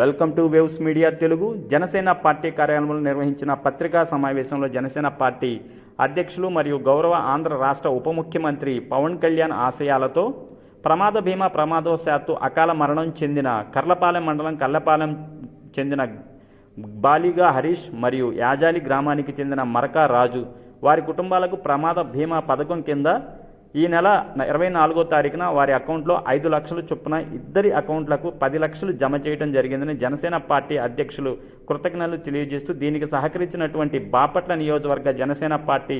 Welcome to waves media Telugu. Janasena party కార్యాలయంలో నిర్వహించిన పత్రికా సమావేశంలో జనసేన పార్టీ అధ్యక్షులు మరియు గౌరవ ఆంధ్ర రాష్ట్ర ఉప ముఖ్యమంత్రి పవన్ కళ్యాణ్ ఆశయాలతో ప్రమాద భీమా ప్రమాదవశాత్తు అకాల మరణం చెందిన కర్లపాలెం మండలం కల్లపాలెం చెందిన బాలిగా హరీష్ మరియు యాజాలి గ్రామానికి చెందిన మరకా రాజు వారి కుటుంబాలకు ప్రమాద భీమా పథకం కింద ఈ నెల ఇరవై నాలుగో తారీఖున వారి అకౌంట్లో ఐదు లక్షలు చొప్పున ఇద్దరి అకౌంట్లకు పది లక్షలు జమ చేయడం జరిగిందని జనసేన పార్టీ అధ్యక్షులు కృతజ్ఞతలు తెలియజేస్తూ దీనికి సహకరించినటువంటి బాపట్ల నియోజకవర్గ జనసేన పార్టీ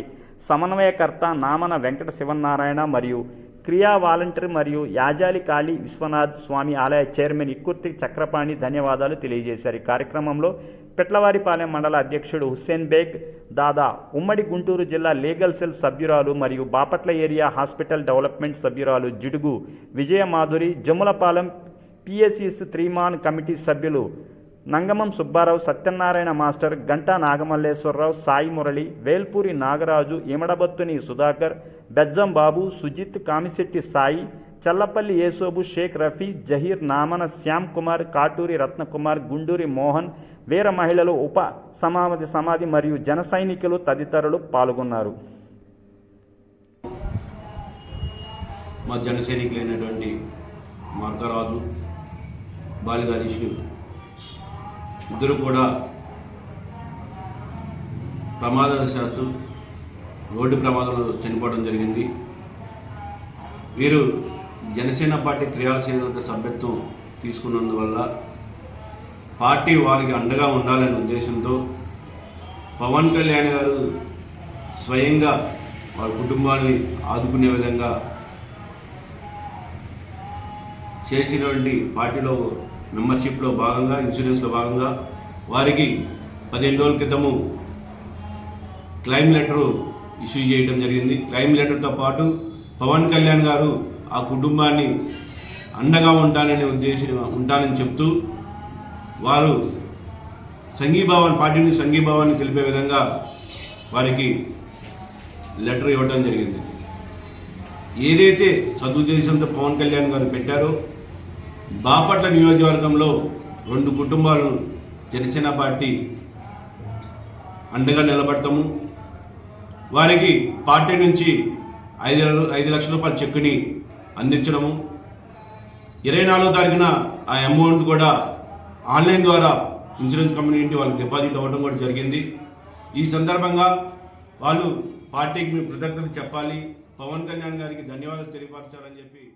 సమన్వయకర్త నామన వెంకట శివనారాయణ మరియు క్రియా వాలంటీర్ మరియు యాజాలి కాళీ విశ్వనాథ్ స్వామి ఆలయ చైర్మన్ ఇక్కుర్తి చక్రపాణి ధన్యవాదాలు తెలియజేశారు. ఈ కార్యక్రమంలో పెట్లవారిపాలెం మండల అధ్యక్షుడు హుస్సేన్ బేగ్ దాదా ఉమ్మడి గుంటూరు జిల్లా లీగల్ సెల్ సభ్యురాలు మరియు బాపట్ల ఏరియా హాస్పిటల్ డెవలప్మెంట్ సభ్యురాలు జిడుగు విజయమాధురి జమ్ములపాలెం పిఎస్సిస్ త్రీమాన్ కమిటీ సభ్యులు నంగమం సుబ్బారావు సత్యనారాయణ మాస్టర్ గంటా నాగమల్లేశ్వరరావు సాయి మురళి వేల్పూరి నాగరాజు ఇమడబత్తుని సుధాకర్ బెజ్జం బాబు సుజిత్ కామిశెట్టి సాయి చల్లపల్లి యేసోబు షేక్ రఫీ జహీర్ నామన శ్యామ్ కుమార్ కాటూరి రత్నకుమార్ గుండూరి మోహన్ వీర మహిళలు ఉప సమాధి సమాధి మరియు జన సైనికులు తదితరులు పాల్గొన్నారు. మా జన సైనికులైనటువంటి మార్గరాజు బాలిగారీష్ ఇద్దరు కూడా ప్రమాదవశాత్తు రోడ్డు ప్రమాదంలో చనిపోవడం జరిగింది. వీరు జనసేన పార్టీ క్రియాశీలక సభ్యత్వం తీసుకున్నందువల్ల పార్టీ వారికి అండగా ఉండాలనే ఉద్దేశంతో పవన్ కళ్యాణ్ గారు స్వయంగా వారి కుటుంబాన్ని ఆదుకునే విధంగా చేసినటువంటి పార్టీలో మెంబర్షిప్లో భాగంగా ఇన్సూరెన్స్లో భాగంగా వారికి పదిహేను రోజుల క్రితము క్లైమ్ లెటరు ఇష్యూ చేయడం జరిగింది. క్లైమ్ లెటర్తో పాటు పవన్ కళ్యాణ్ గారు ఆ కుటుంబాన్ని అండగా ఉంటానని ఉద్దేశం ఉంటానని చెప్తూ వారు సంఘీభావాన్ని పార్టీని సంఘీభావాన్ని తెలిపే విధంగా వారికి లెటర్ ఇవ్వడం జరిగింది. ఏదైతే సదుద్దేశంతో పవన్ కళ్యాణ్ గారు పెట్టారో బాపట్ల నియోజకవర్గంలో రెండు కుటుంబాలను జనసేన పార్టీ అండగా నిలబడతాము. వారికి పార్టీ నుంచి ఐదు ఐదు లక్షల రూపాయల చెక్కుని అందించడము. ఇరవై నాలుగో తారీఖున ఆ అమౌంట్ కూడా ఆన్లైన్ ద్వారా ఇన్సూరెన్స్ కంపెనీ నుండి వాళ్ళకి డిపాజిట్ అవ్వడం కూడా జరిగింది. ఈ సందర్భంగా వాళ్ళు పార్టీకి మేము కృతజ్ఞతలు చెప్పాలి. పవన్ కళ్యాణ్ గారికి ధన్యవాదాలు తెలియపరచాలని చెప్పి